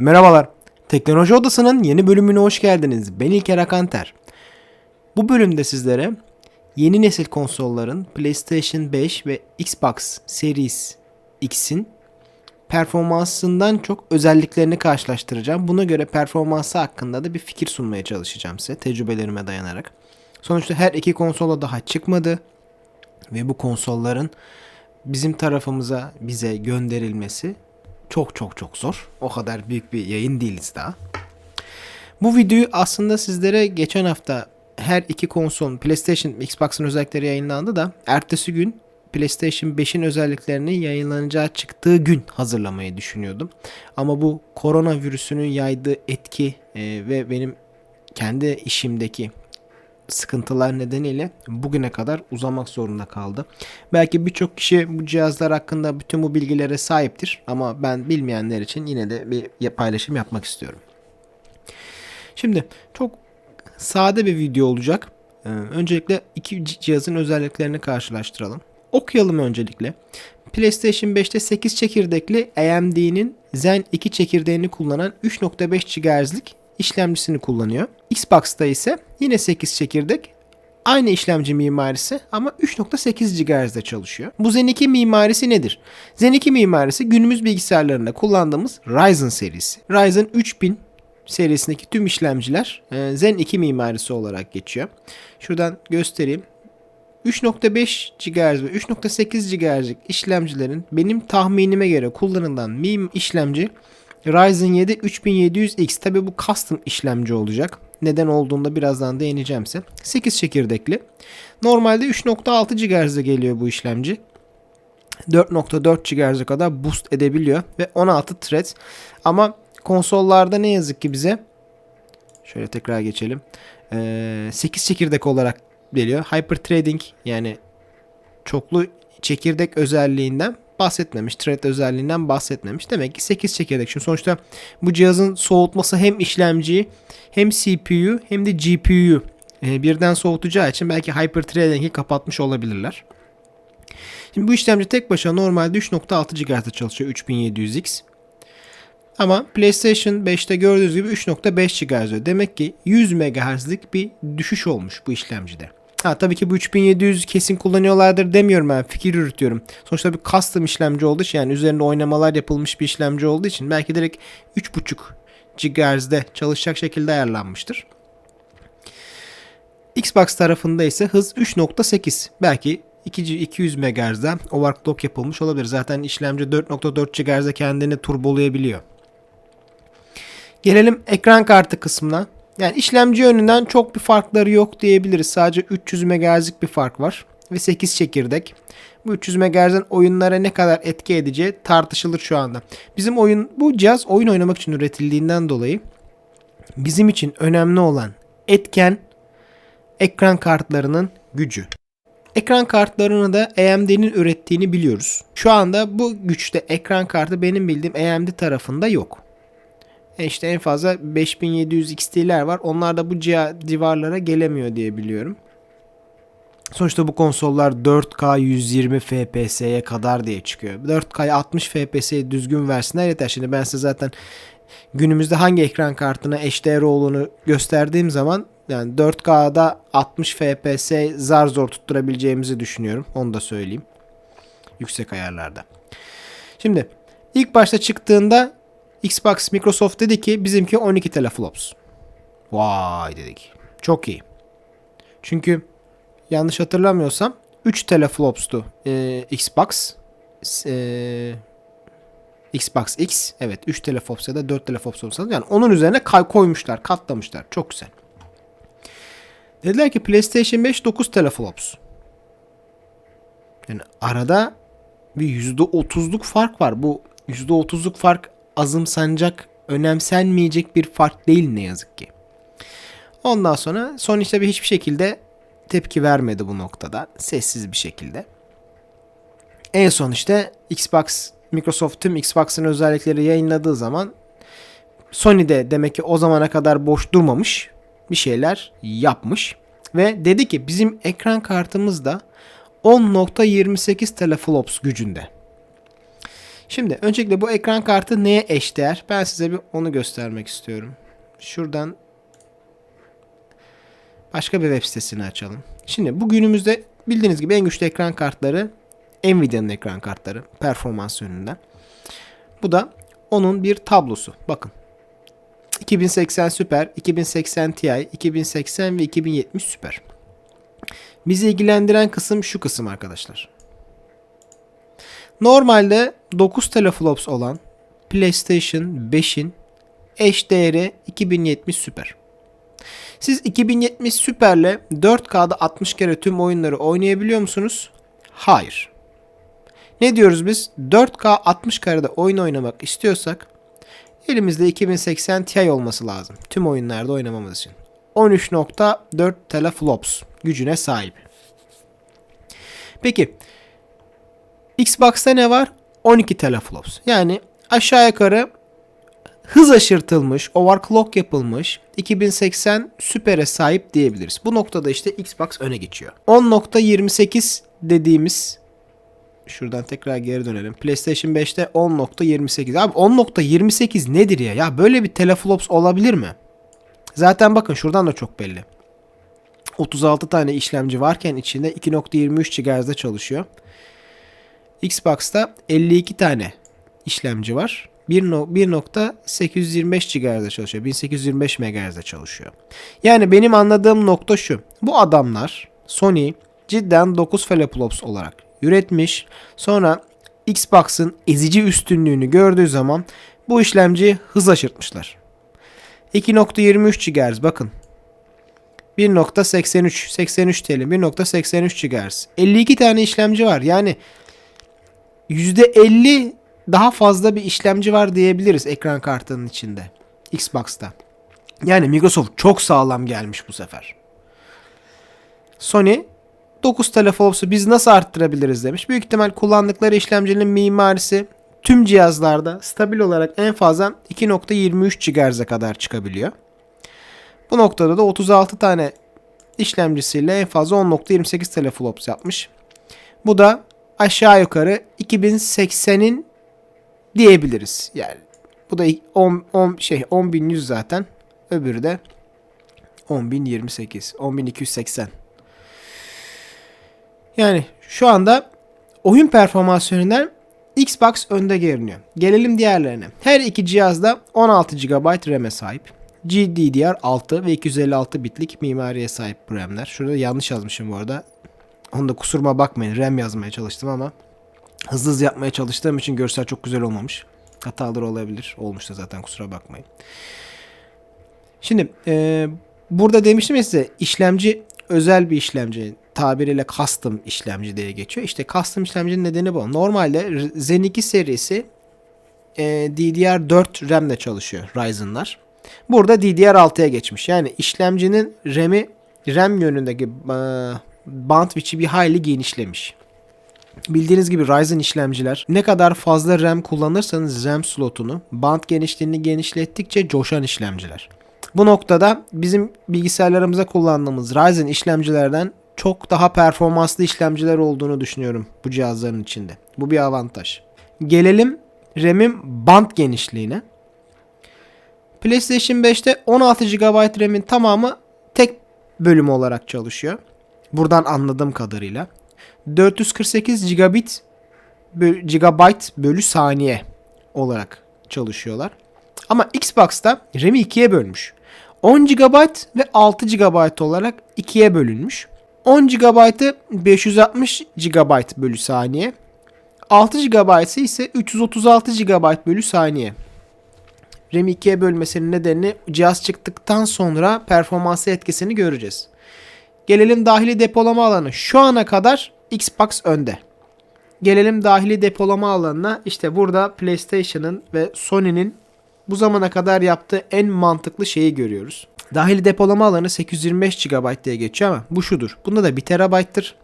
Merhabalar. Teknoloji Odası'nın yeni bölümüne hoş geldiniz. Ben İlker Akanter. Bu bölümde sizlere yeni nesil konsolların PlayStation 5 ve Xbox Series X'in performansından çok özelliklerini karşılaştıracağım. Buna göre performansı hakkında da bir fikir sunmaya çalışacağım size tecrübelerime dayanarak. Sonuçta her iki konsola daha çıkmadı ve bu konsolların bizim tarafımıza bize gönderilmesi çok çok çok zor. O kadar büyük bir yayın değiliz daha. Bu videoyu aslında sizlere geçen hafta her iki konsolun PlayStation Xbox'ın özellikleri yayınlandı da ertesi gün PlayStation 5'in özelliklerini yayınlanacağı çıktığı gün hazırlamayı düşünüyordum. Ama bu koronavirüsünün yaydığı etki e, ve benim kendi işimdeki sıkıntılar nedeniyle bugüne kadar uzamak zorunda kaldı. Belki birçok kişi bu cihazlar hakkında bütün bu bilgilere sahiptir ama ben bilmeyenler için yine de bir paylaşım yapmak istiyorum. Şimdi çok sade bir video olacak. Ee, öncelikle iki cihazın özelliklerini karşılaştıralım. Okuyalım öncelikle. PlayStation 5'te 8 çekirdekli AMD'nin Zen 2 çekirdeğini kullanan 3.5 GHz'lik işlemcisini kullanıyor. Xbox'ta ise yine 8 çekirdek aynı işlemci mimarisi ama 3.8 GHz'de çalışıyor. Bu Zen 2 mimarisi nedir? Zen 2 mimarisi günümüz bilgisayarlarında kullandığımız Ryzen serisi. Ryzen 3000 serisindeki tüm işlemciler e, Zen 2 mimarisi olarak geçiyor. Şuradan göstereyim. 3.5 GHz ve 3.8 GHz'lik işlemcilerin benim tahminime göre kullanılan MIM işlemci Ryzen 7 3700X. Tabi bu custom işlemci olacak. Neden olduğunda birazdan değineceğim size. 8 çekirdekli. Normalde 3.6 GHz'e geliyor bu işlemci. 4.4 GHz'e kadar boost edebiliyor ve 16 thread. Ama konsollarda ne yazık ki bize şöyle tekrar geçelim. 8 çekirdek olarak geliyor. Hyper Trading yani çoklu çekirdek özelliğinden bahsetmemiş. Thread özelliğinden bahsetmemiş. Demek ki 8 çekirdek. Şimdi sonuçta bu cihazın soğutması hem işlemciyi hem CPU hem de GPU'yu e, birden soğutacağı için belki Hyper Threading'i kapatmış olabilirler. Şimdi bu işlemci tek başına normalde 3.6 GHz'de çalışıyor 3700X. Ama PlayStation 5'te gördüğünüz gibi 3.5 GHz. Demek ki 100 MHz'lik bir düşüş olmuş bu işlemcide. Ha tabii ki bu 3700 kesin kullanıyorlardır demiyorum ben fikir yürütüyorum. Sonuçta bir custom işlemci olduğu için yani üzerinde oynamalar yapılmış bir işlemci olduğu için belki direkt 3.5 GHz'de çalışacak şekilde ayarlanmıştır. Xbox tarafında ise hız 3.8 belki 200 MHz'den overclock yapılmış olabilir. Zaten işlemci 4.4 GHz'de kendini turbolayabiliyor. Gelelim ekran kartı kısmına. Yani işlemci yönünden çok bir farkları yok diyebiliriz. Sadece 300 MHz'lik bir fark var ve 8 çekirdek. Bu 300 MHz'den oyunlara ne kadar etki edeceği tartışılır şu anda. Bizim oyun bu cihaz oyun oynamak için üretildiğinden dolayı bizim için önemli olan etken ekran kartlarının gücü. Ekran kartlarını da AMD'nin ürettiğini biliyoruz. Şu anda bu güçte ekran kartı benim bildiğim AMD tarafında yok. E işte en fazla 5700 XT'ler var. Onlar da bu civarlara gelemiyor diye biliyorum. Sonuçta bu konsollar 4K 120 FPS'ye kadar diye çıkıyor. 4K 60 FPS'ye düzgün versinler yeter. Şimdi ben size zaten günümüzde hangi ekran kartına eşdeğer olduğunu gösterdiğim zaman yani 4K'da 60 FPS zar zor tutturabileceğimizi düşünüyorum. Onu da söyleyeyim. Yüksek ayarlarda. Şimdi ilk başta çıktığında Xbox Microsoft dedi ki bizimki 12 teraflops. Vay dedik. Çok iyi. Çünkü yanlış hatırlamıyorsam 3 teraflops'tu ee, Xbox. Ee, Xbox X evet 3 teraflops ya da 4 teraflops olsa yani onun üzerine koymuşlar, katlamışlar. Çok güzel. Dediler ki PlayStation 5 9 teraflops. Yani arada bir %30'luk fark var. Bu %30'luk fark azımsanacak, önemsenmeyecek bir fark değil ne yazık ki. Ondan sonra Sony bir hiçbir şekilde tepki vermedi bu noktada. Sessiz bir şekilde. En son işte Xbox, Microsoft tüm Xbox'ın özellikleri yayınladığı zaman Sony de demek ki o zamana kadar boş durmamış. Bir şeyler yapmış. Ve dedi ki bizim ekran kartımız da 10.28 teraflops gücünde. Şimdi öncelikle bu ekran kartı neye eşdeğer? Ben size bir onu göstermek istiyorum. Şuradan başka bir web sitesini açalım. Şimdi bugünümüzde bildiğiniz gibi en güçlü ekran kartları Nvidia'nın ekran kartları performans yönünden. Bu da onun bir tablosu. Bakın. 2080 Super, 2080 Ti, 2080 ve 2070 Super. Bizi ilgilendiren kısım şu kısım arkadaşlar. Normalde 9 teraflops olan PlayStation 5'in eş değeri 2070 Super. Siz 2070 Super'le 4K'da 60 kere tüm oyunları oynayabiliyor musunuz? Hayır. Ne diyoruz biz? 4K 60 karede oyun oynamak istiyorsak elimizde 2080 Ti olması lazım. Tüm oyunlarda oynamamız için. 13.4 teraflops gücüne sahip. Peki Xbox'ta ne var? 12 teraflops. Yani aşağı yukarı hız aşırtılmış, overclock yapılmış 2080 süpere sahip diyebiliriz. Bu noktada işte Xbox öne geçiyor. 10.28 dediğimiz şuradan tekrar geri dönelim. PlayStation 5'te 10.28. Abi 10.28 nedir ya? Ya böyle bir teraflops olabilir mi? Zaten bakın şuradan da çok belli. 36 tane işlemci varken içinde 2.23 GHz'de çalışıyor. Xbox'ta 52 tane işlemci var. 1.825 GHz'de çalışıyor. 1825 MHz'de çalışıyor. Yani benim anladığım nokta şu. Bu adamlar Sony cidden 9 teraflops olarak üretmiş. Sonra Xbox'ın ezici üstünlüğünü gördüğü zaman bu işlemciyi hız aşırtmışlar. 2.23 GHz bakın. 1.83 83 TL 1.83 GHz. 52 tane işlemci var. Yani %50 daha fazla bir işlemci var diyebiliriz ekran kartının içinde. Xbox'ta. Yani Microsoft çok sağlam gelmiş bu sefer. Sony 9 teraflops'u biz nasıl arttırabiliriz demiş. Büyük ihtimal kullandıkları işlemcinin mimarisi tüm cihazlarda stabil olarak en fazla 2.23 GHz'e kadar çıkabiliyor. Bu noktada da 36 tane işlemcisiyle en fazla 10.28 teraflops yapmış. Bu da aşağı yukarı 2080'in diyebiliriz. Yani bu da 10, 10 şey 10100 zaten. Öbürü de 10028, 10280. Yani şu anda oyun performansı yönünden Xbox önde görünüyor. Gelelim diğerlerine. Her iki cihazda 16 GB RAM'e sahip. GDDR6 ve 256 bitlik mimariye sahip bu RAM'ler. Şurada yanlış yazmışım bu arada. Onda kusuruma bakmayın. RAM yazmaya çalıştım ama hızlı hızlı yapmaya çalıştığım için görsel çok güzel olmamış. Hatalar olabilir. Olmuş da zaten kusura bakmayın. Şimdi e, burada demiştim ya size işlemci özel bir işlemci tabiriyle custom işlemci diye geçiyor. İşte custom işlemcinin nedeni bu. Normalde Zen 2 serisi e, DDR4 RAM çalışıyor Ryzen'lar. Burada DDR6'ya geçmiş. Yani işlemcinin RAM'i RAM yönündeki bandwidth'i bir hayli genişlemiş. Bildiğiniz gibi Ryzen işlemciler ne kadar fazla RAM kullanırsanız RAM slotunu band genişliğini genişlettikçe coşan işlemciler. Bu noktada bizim bilgisayarlarımıza kullandığımız Ryzen işlemcilerden çok daha performanslı işlemciler olduğunu düşünüyorum bu cihazların içinde. Bu bir avantaj. Gelelim RAM'in band genişliğine. PlayStation 5'te 16 GB RAM'in tamamı tek bölüm olarak çalışıyor. Buradan anladığım kadarıyla. 448 gigabit gigabyte bölü saniye olarak çalışıyorlar. Ama Xbox'ta RAM'i ikiye bölmüş. 10 GB ve 6 GB olarak ikiye bölünmüş. 10 GB'ı 560 GB bölü saniye. 6 GB ise 336 GB bölü saniye. RAM'i ikiye bölmesinin nedeni cihaz çıktıktan sonra performansı etkisini göreceğiz. Gelelim dahili depolama alanı. Şu ana kadar Xbox önde. Gelelim dahili depolama alanına. İşte burada PlayStation'ın ve Sony'nin bu zamana kadar yaptığı en mantıklı şeyi görüyoruz. Dahili depolama alanı 825 GB diye geçiyor ama bu şudur. Bunda da 1 TB'tır.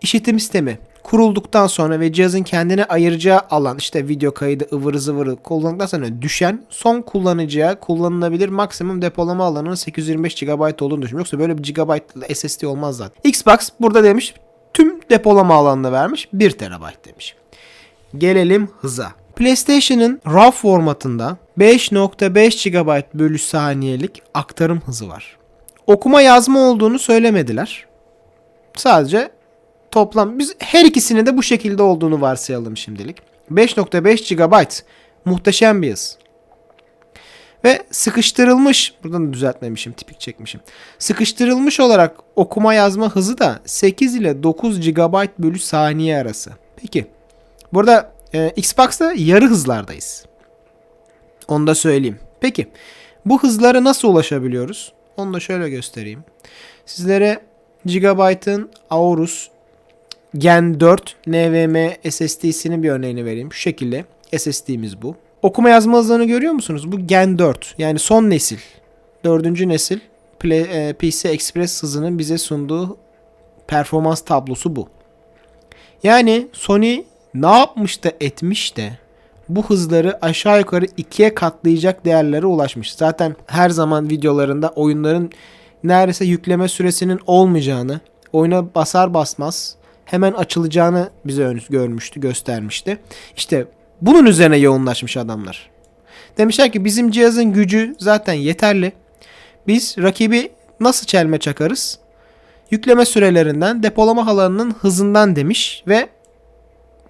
İşitim sistemi kurulduktan sonra ve cihazın kendine ayıracağı alan işte video kaydı ıvırı zıvırı kullandıktan sonra düşen son kullanıcıya kullanılabilir maksimum depolama alanının 825 GB olduğunu düşünüyorum. Yoksa böyle bir GB SSD olmaz zaten. Xbox burada demiş tüm depolama alanını vermiş 1 TB demiş. Gelelim hıza. PlayStation'ın RAW formatında 5.5 GB bölü saniyelik aktarım hızı var. Okuma yazma olduğunu söylemediler. Sadece toplam biz her ikisinin de bu şekilde olduğunu varsayalım şimdilik. 5.5 GB muhteşem bir hız. Ve sıkıştırılmış, buradan da düzeltmemişim, tipik çekmişim. Sıkıştırılmış olarak okuma yazma hızı da 8 ile 9 GB bölü saniye arası. Peki, burada e, Xbox'ta yarı hızlardayız. Onu da söyleyeyim. Peki, bu hızlara nasıl ulaşabiliyoruz? Onu da şöyle göstereyim. Sizlere Gigabyte'ın Aorus Gen 4 NVMe SSD'sinin bir örneğini vereyim. Şu şekilde SSD'miz bu. Okuma yazma hızlarını görüyor musunuz? Bu Gen 4 yani son nesil. Dördüncü nesil Play, e, PC Express hızının bize sunduğu performans tablosu bu. Yani Sony ne yapmış da etmiş de bu hızları aşağı yukarı ikiye katlayacak değerlere ulaşmış. Zaten her zaman videolarında oyunların neredeyse yükleme süresinin olmayacağını, oyuna basar basmaz hemen açılacağını bize görmüştü, göstermişti. İşte bunun üzerine yoğunlaşmış adamlar. Demişler ki bizim cihazın gücü zaten yeterli. Biz rakibi nasıl çelme çakarız? Yükleme sürelerinden, depolama alanının hızından demiş ve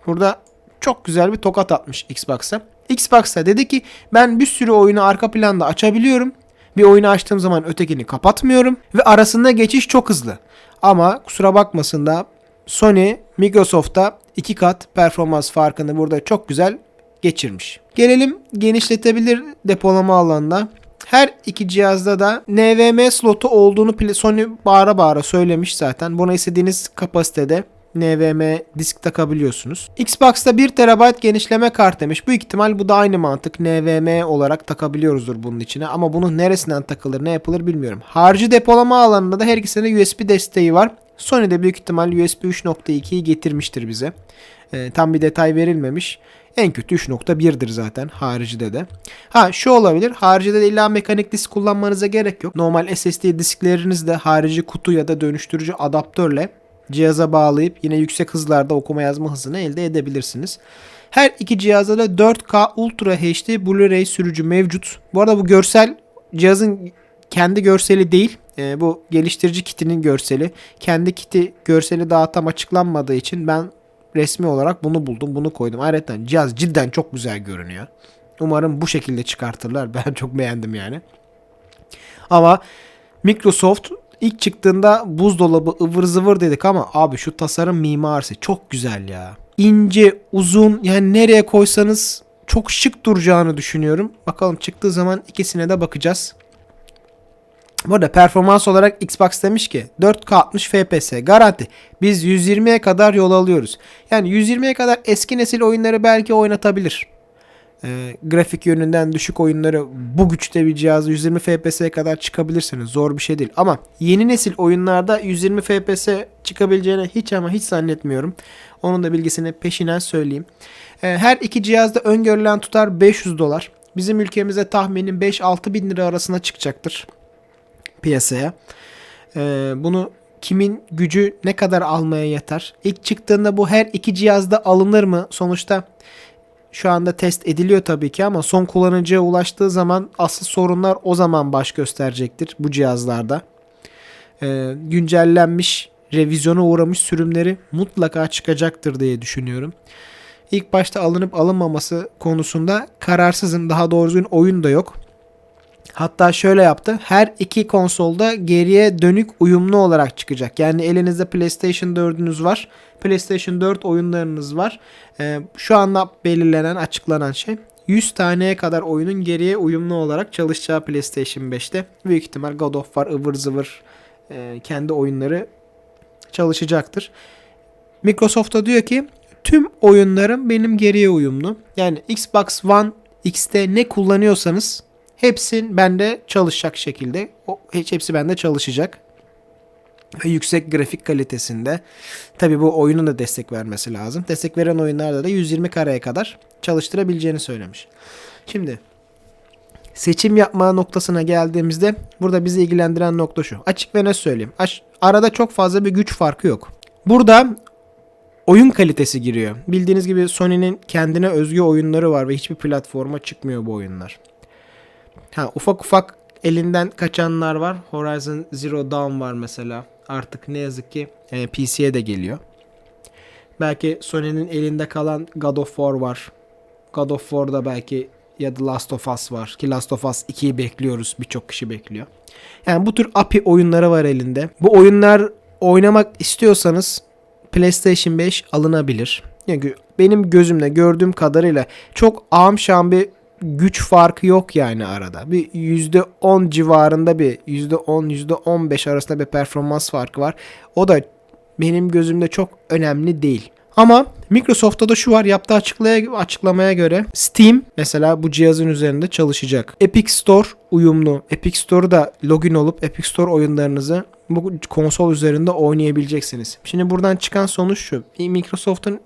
burada çok güzel bir tokat atmış Xbox'a. Xbox'a dedi ki ben bir sürü oyunu arka planda açabiliyorum. Bir oyunu açtığım zaman ötekini kapatmıyorum ve arasında geçiş çok hızlı. Ama kusura bakmasın da Sony Microsoft'ta iki kat performans farkını burada çok güzel geçirmiş. Gelelim genişletebilir depolama alanına. Her iki cihazda da NVMe slotu olduğunu Sony bağıra bağıra söylemiş zaten. Buna istediğiniz kapasitede NVMe disk takabiliyorsunuz. Xbox'ta 1 TB genişleme kart demiş. Bu ihtimal bu da aynı mantık. NVMe olarak takabiliyoruzdur bunun içine. Ama bunun neresinden takılır ne yapılır bilmiyorum. Harcı depolama alanında da her ikisinde USB desteği var. Sony de büyük ihtimal USB 3.2'yi getirmiştir bize. E, tam bir detay verilmemiş. En kötü 3.1'dir zaten haricide de. Ha şu olabilir. Haricide de illa mekanik disk kullanmanıza gerek yok. Normal SSD diskleriniz de harici kutu ya da dönüştürücü adaptörle cihaza bağlayıp yine yüksek hızlarda okuma yazma hızını elde edebilirsiniz. Her iki cihazda da 4K Ultra HD Blu-ray sürücü mevcut. Bu arada bu görsel cihazın kendi görseli değil. E, bu geliştirici kitinin görseli. Kendi kiti görseli daha tam açıklanmadığı için ben resmi olarak bunu buldum. Bunu koydum. Ayrıca cihaz cidden çok güzel görünüyor. Umarım bu şekilde çıkartırlar. Ben çok beğendim yani. Ama Microsoft ilk çıktığında buzdolabı ıvır zıvır dedik ama abi şu tasarım mimarisi çok güzel ya. İnce, uzun yani nereye koysanız çok şık duracağını düşünüyorum. Bakalım çıktığı zaman ikisine de bakacağız. Bu arada performans olarak Xbox demiş ki 4K 60 FPS garanti. Biz 120'ye kadar yol alıyoruz. Yani 120'ye kadar eski nesil oyunları belki oynatabilir. Ee, grafik yönünden düşük oyunları bu güçte bir cihazı 120 FPS'ye kadar çıkabilirsiniz. Zor bir şey değil. Ama yeni nesil oyunlarda 120 FPS çıkabileceğini hiç ama hiç zannetmiyorum. Onun da bilgisini peşinen söyleyeyim. Ee, her iki cihazda öngörülen tutar 500 dolar. Bizim ülkemize tahminim 5-6 bin lira arasına çıkacaktır piyasaya. Ee, bunu kimin gücü ne kadar almaya yeter? İlk çıktığında bu her iki cihazda alınır mı? Sonuçta şu anda test ediliyor tabii ki ama son kullanıcıya ulaştığı zaman asıl sorunlar o zaman baş gösterecektir bu cihazlarda. Ee, güncellenmiş, revizyona uğramış sürümleri mutlaka çıkacaktır diye düşünüyorum. İlk başta alınıp alınmaması konusunda kararsızım. Daha doğrusu oyun da yok. Hatta şöyle yaptı. Her iki konsolda geriye dönük uyumlu olarak çıkacak. Yani elinizde PlayStation 4'ünüz var. PlayStation 4 oyunlarınız var. Ee, şu anda belirlenen, açıklanan şey 100 taneye kadar oyunun geriye uyumlu olarak çalışacağı PlayStation 5'te. Büyük ihtimal God of War ıvır zıvır e, kendi oyunları çalışacaktır. Microsoft da diyor ki tüm oyunlarım benim geriye uyumlu. Yani Xbox One X'te ne kullanıyorsanız Hepsi bende çalışacak şekilde. O, hepsi bende çalışacak. Ve yüksek grafik kalitesinde. Tabi bu oyunun da destek vermesi lazım. Destek veren oyunlarda da 120 kareye kadar çalıştırabileceğini söylemiş. Şimdi seçim yapma noktasına geldiğimizde burada bizi ilgilendiren nokta şu. Açık ve ne söyleyeyim. Arada çok fazla bir güç farkı yok. Burada oyun kalitesi giriyor. Bildiğiniz gibi Sony'nin kendine özgü oyunları var ve hiçbir platforma çıkmıyor bu oyunlar. Ha ufak ufak elinden kaçanlar var. Horizon Zero Dawn var mesela. Artık ne yazık ki e, PC'ye de geliyor. Belki Sony'nin elinde kalan God of War var. God of War'da belki ya da Last of Us var. Ki Last of Us 2'yi bekliyoruz. Birçok kişi bekliyor. Yani bu tür API oyunları var elinde. Bu oyunlar oynamak istiyorsanız PlayStation 5 alınabilir. Yani benim gözümle gördüğüm kadarıyla çok ağam şam bir güç farkı yok yani arada. Bir %10 civarında bir %10 %15 arasında bir performans farkı var. O da benim gözümde çok önemli değil. Ama Microsoft'ta da şu var yaptığı açıklaya, açıklamaya göre Steam mesela bu cihazın üzerinde çalışacak. Epic Store uyumlu. Epic Store'da login olup Epic Store oyunlarınızı bu konsol üzerinde oynayabileceksiniz. Şimdi buradan çıkan sonuç şu. Microsoft'un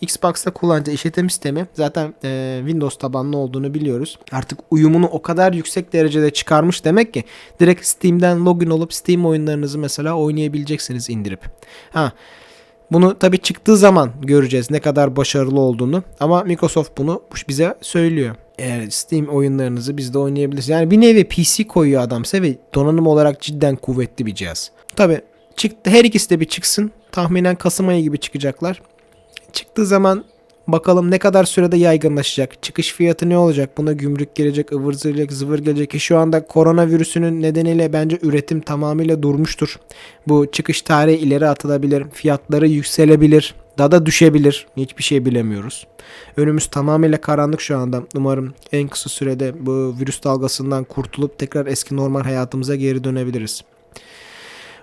Xbox'ta kullanacağı işletim sistemi zaten e, Windows tabanlı olduğunu biliyoruz. Artık uyumunu o kadar yüksek derecede çıkarmış demek ki direkt Steam'den login olup Steam oyunlarınızı mesela oynayabileceksiniz indirip. Ha bunu tabii çıktığı zaman göreceğiz ne kadar başarılı olduğunu. Ama Microsoft bunu bize söylüyor. Eğer Steam oyunlarınızı bizde oynayabilirsiniz. Yani bir nevi PC koyuyor adamsa ve donanım olarak cidden kuvvetli bir cihaz. Tabii çıktı her ikisi de bir çıksın. Tahminen Kasım ayı gibi çıkacaklar. Çıktığı zaman bakalım ne kadar sürede yaygınlaşacak. Çıkış fiyatı ne olacak? Buna gümrük gelecek, ıvır zıvır, zıvır gelecek ki şu anda koronavirüsünün nedeniyle bence üretim tamamıyla durmuştur. Bu çıkış tarihi ileri atılabilir. Fiyatları yükselebilir. Daha da düşebilir. Hiçbir şey bilemiyoruz. Önümüz tamamıyla karanlık şu anda. Umarım en kısa sürede bu virüs dalgasından kurtulup tekrar eski normal hayatımıza geri dönebiliriz.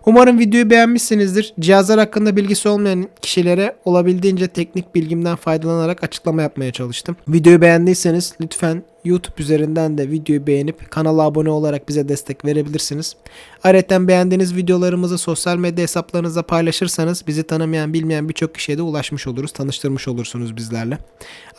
Umarım videoyu beğenmişsinizdir. Cihazlar hakkında bilgisi olmayan kişilere olabildiğince teknik bilgimden faydalanarak açıklama yapmaya çalıştım. Videoyu beğendiyseniz lütfen YouTube üzerinden de videoyu beğenip kanala abone olarak bize destek verebilirsiniz. Ayrıca beğendiğiniz videolarımızı sosyal medya hesaplarınızda paylaşırsanız bizi tanımayan bilmeyen birçok kişiye de ulaşmış oluruz. Tanıştırmış olursunuz bizlerle.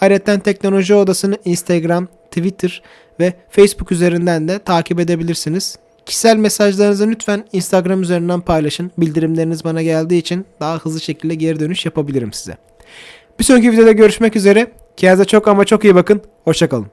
Ayrıca Teknoloji Odası'nı Instagram, Twitter ve Facebook üzerinden de takip edebilirsiniz. Kişisel mesajlarınızı lütfen Instagram üzerinden paylaşın. Bildirimleriniz bana geldiği için daha hızlı şekilde geri dönüş yapabilirim size. Bir sonraki videoda görüşmek üzere. Kendinize çok ama çok iyi bakın. Hoşçakalın.